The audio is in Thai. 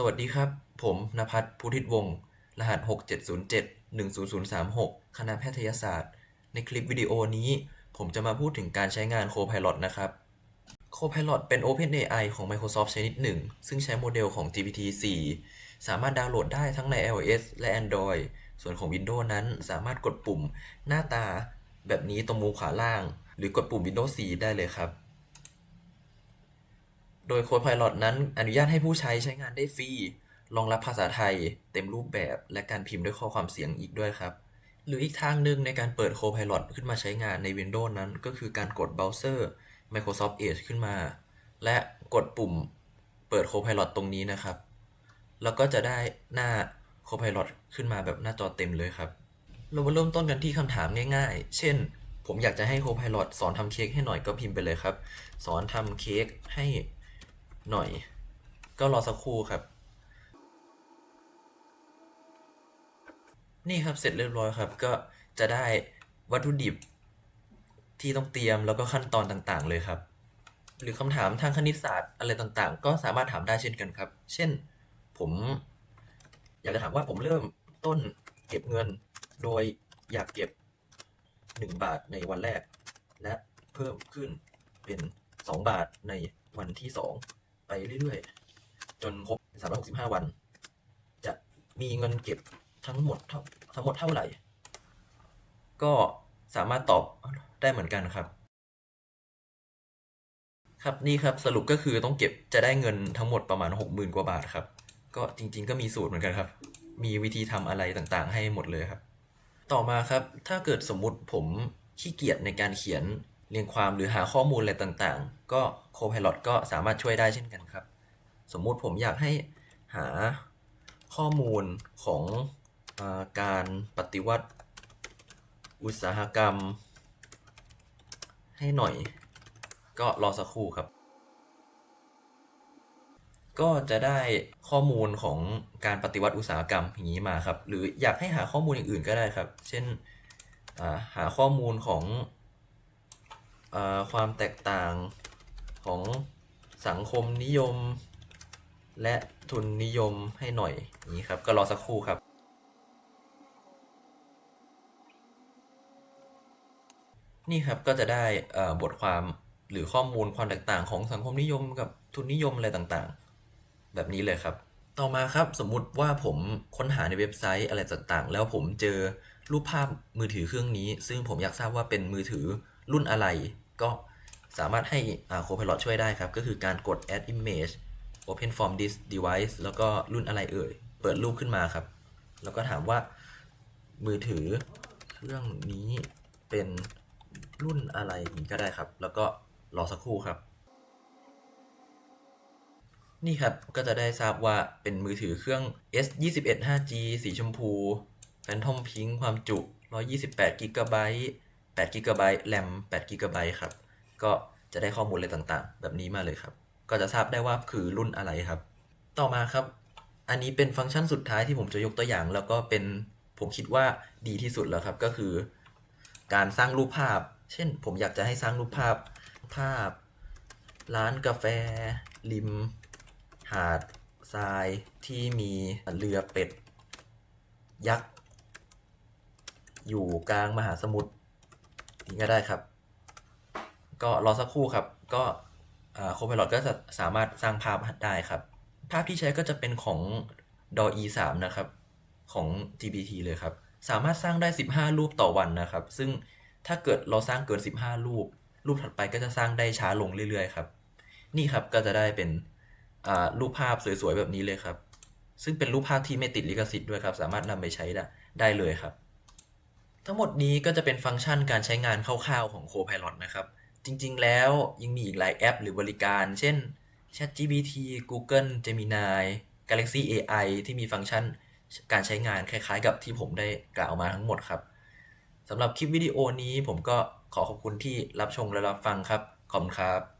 สวัสดีครับ ผมนภัสพุทธิตวงศ์ รหัส 6707-10036 คณะแพทยศาสตร์ ในคลิปวิดีโอนี้ ผมจะมาพูดถึงการใช้งาน Copilot นะครับ Copilot เป็น OpenAI ของ Microsoft ชนิดหนึ่ง ซึ่งใช้โมเดลของ GPT-4 สามารถดาวน์โหลดได้ทั้งใน iOS และ Android ส่วนของ Windows นั้นสามารถกดปุ่มหน้าตาแบบนี้ตรงมุมขวาล่าง หรือกดปุ่ม Windows 4 ได้เลยครับ โดย Copilot นั้นอนุญาตให้ผู้ใช้ใช้งานได้ฟรีรองรับภาษาไทย เต็มรูปแบบ และการพิมพ์ด้วยข้อความเสียงอีกด้วยครับ หรืออีกทางหนึ่งในการเปิด Copilot ขึ้นมาใช้งานใน Windows นั้น ก็คือการกดเบราว์เซอร์ Microsoft Edge ขึ้นมา และกดปุ่มเปิด Copilot ตรงนี้นะครับ แล้วก็จะได้หน้า Copilot ขึ้นมาแบบหน้าจอเต็มเลยครับ เรามาเริ่มต้นกันที่คำถามง่าย ๆ เช่น ผมอยากจะให้ Copilot สอนทำเค้กให้หน่อยก็พิมพ์ไปเลยครับ สอนทำเค้กให้ หน่อย ก็รอสักครู่ครับ นี่ครับเสร็จเรียบร้อยครับ ก็จะได้วัตถุดิบที่ต้องเตรียมแล้วก็ขั้นตอนต่างๆ เลยครับ หรือคำถามทางคณิตศาสตร์อะไรต่างๆ ก็สามารถถามได้เช่นกันครับ เช่น ผม อยากจะถามว่าผมเริ่มต้นเก็บเงิน โดยอยากเก็บ 1 บาทในวันแรก และเพิ่มขึ้นเป็น 2 บาทในวันที่ 2 ไปเรื่อยๆ จนครบ 365 วัน จะมีเงินเก็บทั้งหมดเท่าทั้งหมดเท่าไหร่ ก็สามารถตอบได้เหมือนกันครับ ครับนี่ครับสรุปก็คือต้องเก็บจะได้เงินทั้งหมดประมาณ 60,000 กว่าบาทครับ ก็จริง ๆ ก็มีสูตรเหมือนกันครับ มีวิธีทำอะไรต่างๆ ให้หมดเลยครับ ต่อมาครับถ้าเกิดสมมุติผมขี้เกียจในการเขียน เรียงความหรือหาข้อมูลอะไรต่างๆ ก็ Copilot ก็สามารถช่วยได้เช่นกันครับ สมมุติผมอยากให้หาข้อมูลของอาการปฏิวัติอุตสาหกรรม ให้หน่อย ก็รอสักครู่ครับ ก็จะได้ข้อมูลของการปฏิวัติอุตสาหกรรมอย่างนี้มาครับ หรืออยากให้หาข้อมูลอย่างอื่นก็ได้ครับ เช่นาหาข้อมูลของ ความแตกต่างของสังคมนิยม และทุนนิยมให้หน่อยนี้ครับ ก็รอสักครู่ครับ นี่ครับก็จะได้บทความหรือข้อมูลความแตกต่างของสังคมนิยมกับทุนนิยมอะไรต่างๆ แบบนี้เลยครับ ต่อมาครับสมมุติว่าผมค้นหาในเว็บไซต์อะไรต่างๆ แล้วผมเจอรูปภาพมือถือเครื่องนี้ ซึ่งผมอยากทราบว่าเป็นมือถือ รุ่นอะไร ก็สามารถให้อ่า Copilot ช่วยได้ครับ ก็คือการกด add image open from this device แล้วก็รุ่นอะไรเอ่ย เปิดรูปขึ้นมาครับ แล้วก็ถามว่ามือถือเครื่องนี้เป็นรุ่นอะไรนี้ก็ได้ครับ แล้วก็รอสักครู่ครับ นี่ครับก็จะได้ทราบว่าเป็นมือถือเครื่อง S 21 5G สีชมพู Phantom Pink ความจุ 128 g b 8 g b RAM 8 g b ครับ ก็จะได้ข้อมูลอะไรต่างๆ แบบนี้มาเลยครับ ก็จะทราบได้ว่าคือรุ่นอะไรครับ ต่อมาครับ อันนี้เป็นฟังก์ชันสุดท้ายที่ผมจะยกตัวอย่าง แล้วก็เป็นผมคิดว่าดีที่สุดแล้วครับ ก็คือ การสร้างรูปภาพ เช่น ผมอยากจะให้สร้างรูปภาพภาพ ร้านกาแฟ ริม หาดทรายที่มีเรือเป็ด ยักษ์ อยู่กลางมหาสมุทร นี่ก็ได้ครับ ก็รอสักครู่ครับ ก็โคพ i ล o t ก็จะสามารถสร้างภาพได้ครับ ภาพที่ใช้ก็จะเป็นของ DALL-E 3 นะครับ ของ GPT เลยครับ สามารถสร้างได้ 15 รูปต่อวันนะครับ ซึ่งถ้าเกิดเราสร้างเกิน 15 รูป รูปถัดไปก็จะสร้างได้ช้าลงเรื่อยๆครับ นี่ครับก็จะได้เป็นรูปภาพสวยๆแบบนี้เลยครับ ซึ่งเป็นรูปภาพที่ไม่ติดลิขสิทธิ์ด้วยครับ สามารถนำไปใช้ได้เลยครับ ทั้งหมดนี้ก็จะเป็นฟังก์ชันการใช้งานคร่าวๆของ Copilot นะครับ จริงๆ แล้วยังมีอีกหลายแอปหรือบริการ เช่น ChatGPT Google Gemini Galaxy AI ที่มีฟังก์ชันการใช้งานคล้ายๆ กับที่ผมได้กล่าวมาทั้งหมดครับสำหรับคลิปวิดีโอนี้ผมก็ขอขอบคุณที่รับชมและรับฟังครับ ขอบคุณครับ